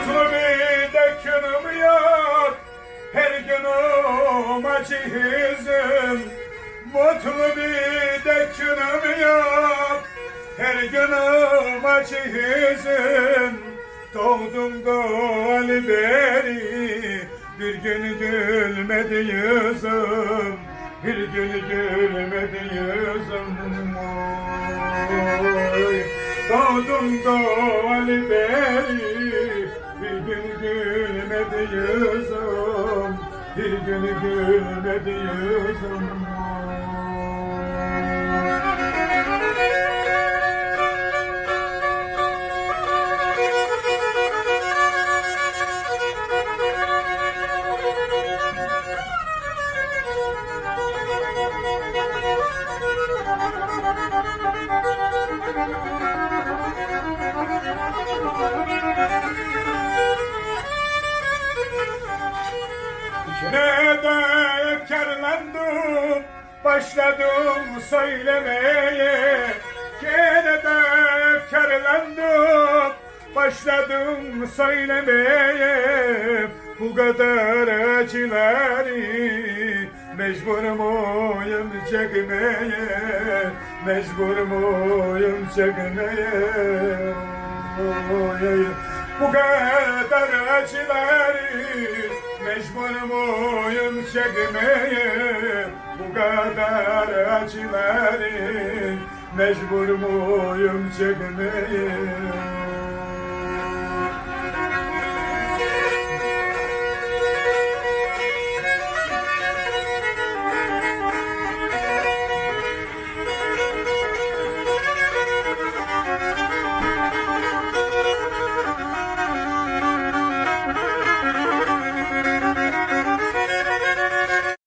De günüm yok. Her günüm acı hüzün Mutlu bir de yok. Her günüm acı hüzün Doğdum doğalı beri. Bir gün gülmedi yüzüm. Bir gün gülmedi yüzüm. Oy. Doğdum doğalı beri Bir gün gülmedi yüzüm Bir gün gülmedi yüzüm Yine de efkarlandım Başladım söylemeye. Yine de efkarlandım Başladım söylemeye. Bu kadar acıları Mecbur muyum çekmeye? Mecbur muyum çekmeye? Oy, Bu kadar acıları Mecbur muyum çekmeye Bu kadar acıları Mecbur muyum çekmeye